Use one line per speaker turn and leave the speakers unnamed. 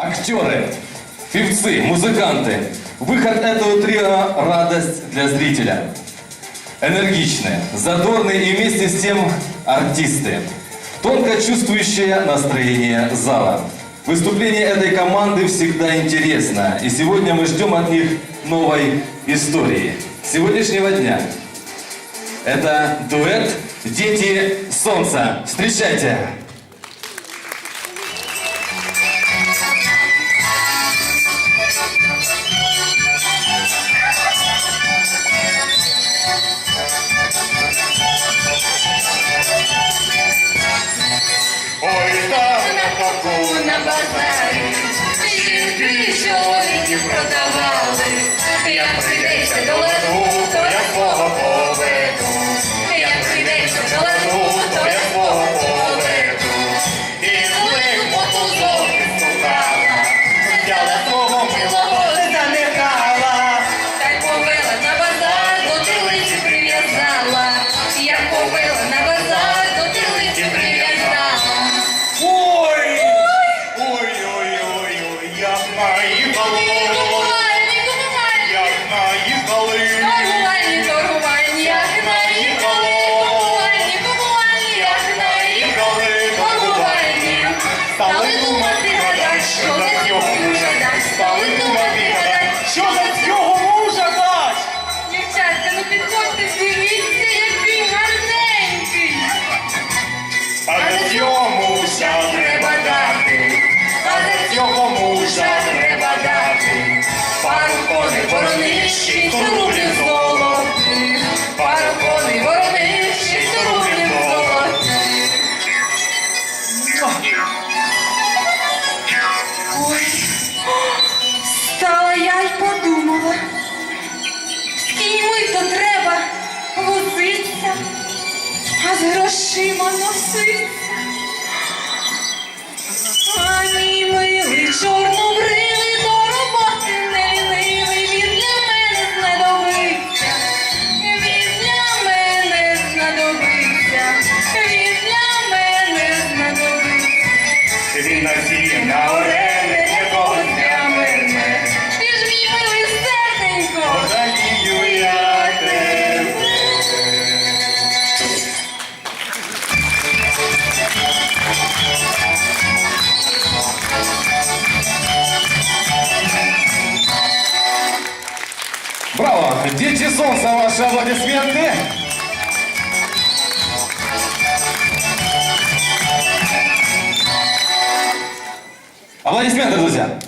Актеры, певцы, музыканты. Выход этого трио – радость для зрителя. Энергичные, задорные и вместе с тем артисты. Тонко чувствующее настроение зала. Выступление этой команды всегда интересно, и сегодня мы ждем от них новой истории. Сегодняшнего дня. Это дуэт «Дети солнца». Встречайте!
boy.
Браво! Дети солнца, ваши аплодисменты! Аплодисменты, друзья!